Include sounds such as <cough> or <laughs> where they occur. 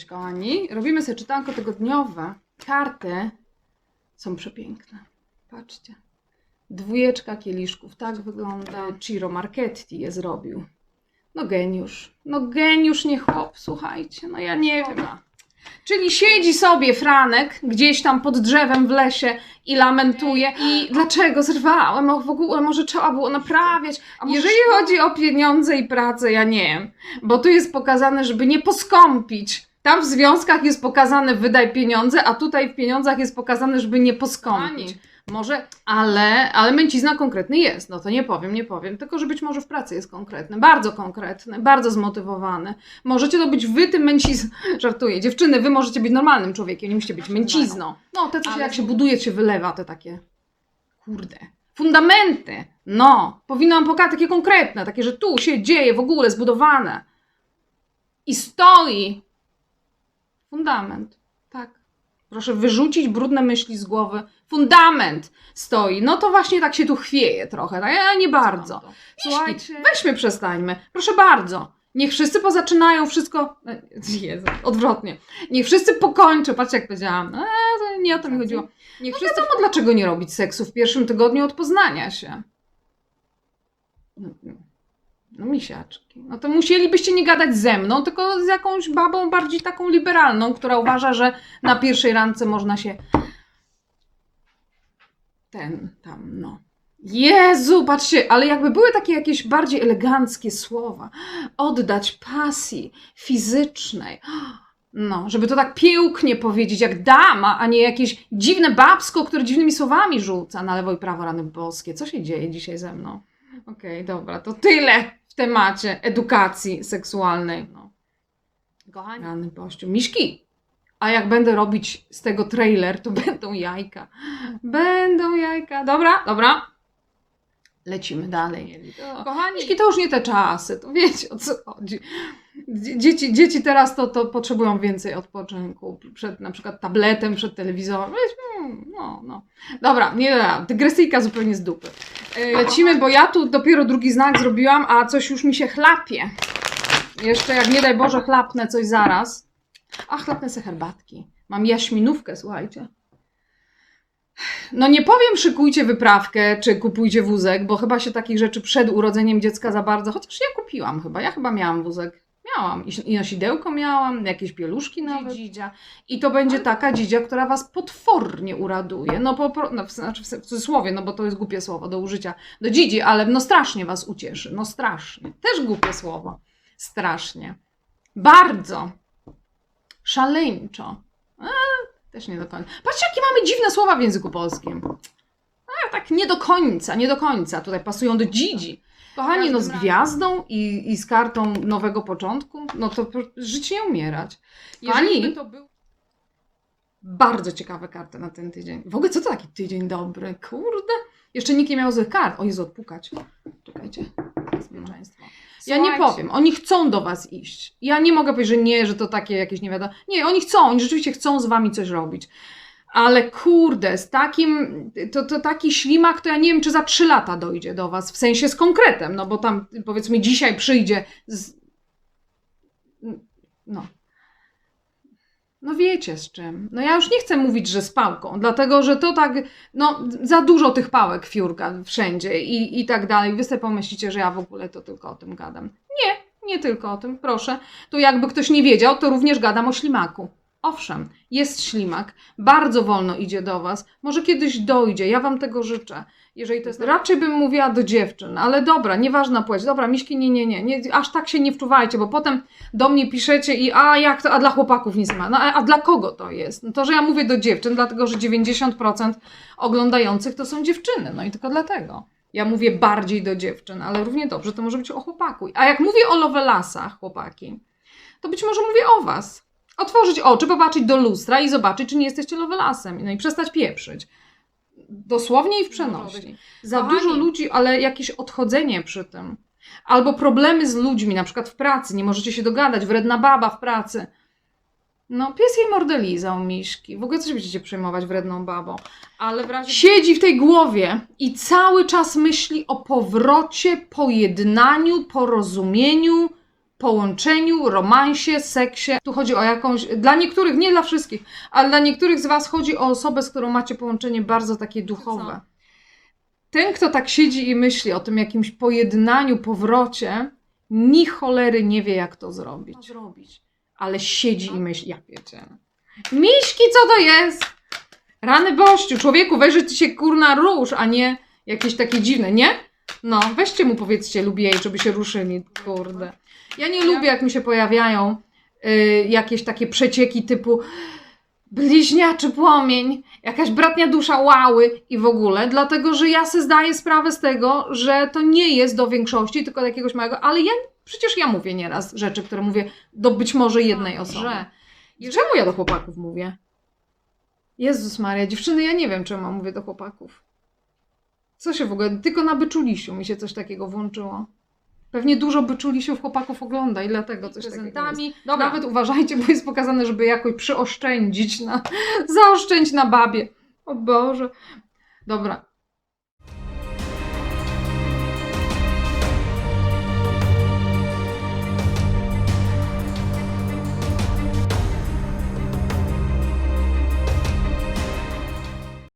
Cześć kochani, robimy sobie czytanko tygodniowe. Karty są przepiękne. Patrzcie. Dwójeczka kieliszków, tak wygląda. Ciro Marchetti je zrobił. No geniusz. No geniusz, nie chłop, słuchajcie. No ja nie wiem. Czyli siedzi sobie Franek gdzieś tam pod drzewem w lesie i lamentuje. I dlaczego zerwałem? O, w ogóle może trzeba było naprawiać. Jeżeli chodzi o pieniądze i pracę, ja nie wiem. Bo tu jest pokazane, żeby nie poskąpić. Tam w związkach jest pokazane wydaj pieniądze, a tutaj w pieniądzach jest pokazane, żeby nie poskąpić. Może, ale, ale męcizna konkretny jest, no to nie powiem, nie powiem, tylko że być może w pracy jest konkretny, bardzo konkretny, bardzo zmotywowany. Możecie to być wy tym męcizną, <laughs> żartuję, dziewczyny, wy możecie być normalnym człowiekiem, nie musicie być męcizną. No, te co się, Ale jak się buduje, się wylewa, te takie, kurde, fundamenty, no, powinno wam pokazać takie konkretne, takie, że tu się dzieje w ogóle, zbudowane i stoi fundament, tak. Proszę wyrzucić brudne myśli z głowy. Fundament stoi. No to właśnie tak się tu chwieje trochę. Tak? Ja nie bardzo. Słuchajcie, weźmy, przestańmy. Proszę bardzo. Niech wszyscy pozaczynają wszystko. e, <laughs> Jezu, odwrotnie. Niech wszyscy pokończą. Patrzcie, jak powiedziałam. E, to nie o to mi chodziło. Niech wszyscy. Wiadomo, dlaczego nie robić seksu w pierwszym tygodniu od poznania się. No, misiaczki. No to musielibyście nie gadać ze mną, tylko z jakąś babą bardziej taką liberalną, która uważa, że na pierwszej randce można się ten tam, no. Jezu, patrzcie, ale jakby były takie jakieś bardziej eleganckie słowa. Oddać pasji fizycznej. No, żeby to tak pięknie powiedzieć, jak dama, a nie jakieś dziwne babsko, które dziwnymi słowami rzuca na lewo i prawo rany boskie. Co się dzieje dzisiaj ze mną? Okej, dobra, to tyle w temacie edukacji seksualnej. No. Kochani, rany bościu. Miśki, a jak będę robić z tego trailer, to <laughs> będą jajka. Będą jajka. Dobra, dobra. Lecimy dalej. Kochani, Miśki, to już nie te czasy, to wiecie o co chodzi. Dzie- Dzieci, dzieci teraz to, to potrzebują więcej odpoczynku. Przed na przykład tabletem, przed telewizorem. Mm, No, no. Dobra, nie, nie, dygresyjka zupełnie z dupy. E, Lecimy, bo ja tu dopiero drugi znak zrobiłam, a coś już mi się chlapie. Jeszcze jak nie daj Boże chlapnę coś zaraz. A chlapnę se herbatki. Mam jaśminówkę, słuchajcie. No nie powiem szykujcie wyprawkę, czy kupujcie wózek, bo chyba się takich rzeczy przed urodzeniem dziecka za bardzo, chociaż ja kupiłam chyba, ja chyba miałam wózek. Miałam i, i nosidełko miałam, jakieś pieluszki nawet. Dzidzia. I to będzie taka dzidzia, która was potwornie uraduje. No, po, pro- no w, znaczy w, w cudzysłowie, no bo to jest głupie słowo do użycia do dzidzi, ale no strasznie was ucieszy, no strasznie. Też głupie słowo. Strasznie. Bardzo. Szaleńczo. A, też nie do końca. Patrzcie, jakie mamy dziwne słowa w języku polskim. A, tak nie do końca, nie do końca. Tutaj pasują do dzidzi. Kochani, no z gwiazdą i, i z kartą nowego początku, no to żyć nie umierać. Kochani, to był... bardzo ciekawe karty na ten tydzień. W ogóle co to taki tydzień dobry? Kurde. Jeszcze nikt nie miał złych kart. O Jezu, odpukać. Czekajcie. Bezpieczeństwo. Ja nie powiem. Oni chcą do was iść. Ja nie mogę powiedzieć, że nie, że to takie jakieś nie wiadomo. Nie, oni chcą. Oni rzeczywiście chcą z wami coś robić. Ale kurde, z takim, to, to taki ślimak, to ja nie wiem, czy za trzy lata dojdzie do was, w sensie z konkretem, no bo tam powiedzmy dzisiaj przyjdzie z... No. No wiecie z czym. No ja już nie chcę mówić, że z pałką, dlatego że to tak, no za dużo tych pałek fiurka wszędzie i, i tak dalej. Wy sobie pomyślicie, że ja w ogóle to tylko o tym gadam. Nie, nie tylko o tym, proszę. Tu jakby ktoś nie wiedział, to również gadam o ślimaku. Owszem, jest ślimak, bardzo wolno idzie do Was, może kiedyś dojdzie, ja Wam tego życzę. Jeżeli to jest. Raczej bym mówiła do dziewczyn, ale dobra, nieważna płeć. Dobra, miśki, nie, nie, nie, nie, aż tak się nie wczuwajcie, bo potem do mnie piszecie i a jak to, a dla chłopaków nic ma. No a, a dla kogo to jest? No to, że ja mówię do dziewczyn, dlatego że 90% oglądających to są dziewczyny, no i tylko dlatego. Ja mówię bardziej do dziewczyn, ale równie dobrze to może być o chłopaku. A jak mówię o lovelasach, chłopaki, to być może mówię o was. Otworzyć oczy, popatrzeć do lustra i zobaczyć, czy nie jesteście lovelasem. No i przestać pieprzyć. Dosłownie i w przenośni. Za Kochani. dużo ludzi, ale jakieś odchodzenie przy tym. Albo problemy z ludźmi, na przykład w pracy, nie możecie się dogadać, wredna baba w pracy. No, pies jej mordę lizał, miśki. W ogóle co się będziecie przejmować wredną babą? Ale w razie... Siedzi w tej głowie i cały czas myśli o powrocie, pojednaniu, porozumieniu. Połączeniu, romansie, seksie. Tu chodzi o jakąś, dla niektórych, nie dla wszystkich, ale dla niektórych z Was chodzi o osobę, z którą macie połączenie bardzo takie duchowe. Ten, kto tak siedzi i myśli o tym jakimś pojednaniu, powrocie, ni cholery nie wie, jak to zrobić. zrobić. Ale siedzi i myśli, ja wiecie. Miśki, co to jest? Rany bościu, człowieku, weź, że ty się kurna rusz, a nie jakieś takie dziwne, nie? No, weźcie mu powiedzcie, lubię jej, żeby się ruszyli, kurde. Ja nie lubię, jak mi się pojawiają y, jakieś takie przecieki typu bliźniaczy płomień, jakaś bratnia dusza łały i w ogóle, dlatego że ja sobie zdaję sprawę z tego, że to nie jest do większości, tylko do jakiegoś małego, ale ja, przecież ja mówię nieraz rzeczy, które mówię do być może jednej osoby. Czemu ja do chłopaków mówię? Jezus Maria, dziewczyny, ja nie wiem, czemu mówię do chłopaków. Co się w ogóle, tylko na byczulisiu mi się coś takiego włączyło. Pewnie dużo byczulisiów chłopaków ogląda i dlatego coś takiego jest. Dobra. Nawet uważajcie, bo jest pokazane, żeby jakoś przyoszczędzić na, <laughs> zaoszczędź na babie. O Boże. Dobra.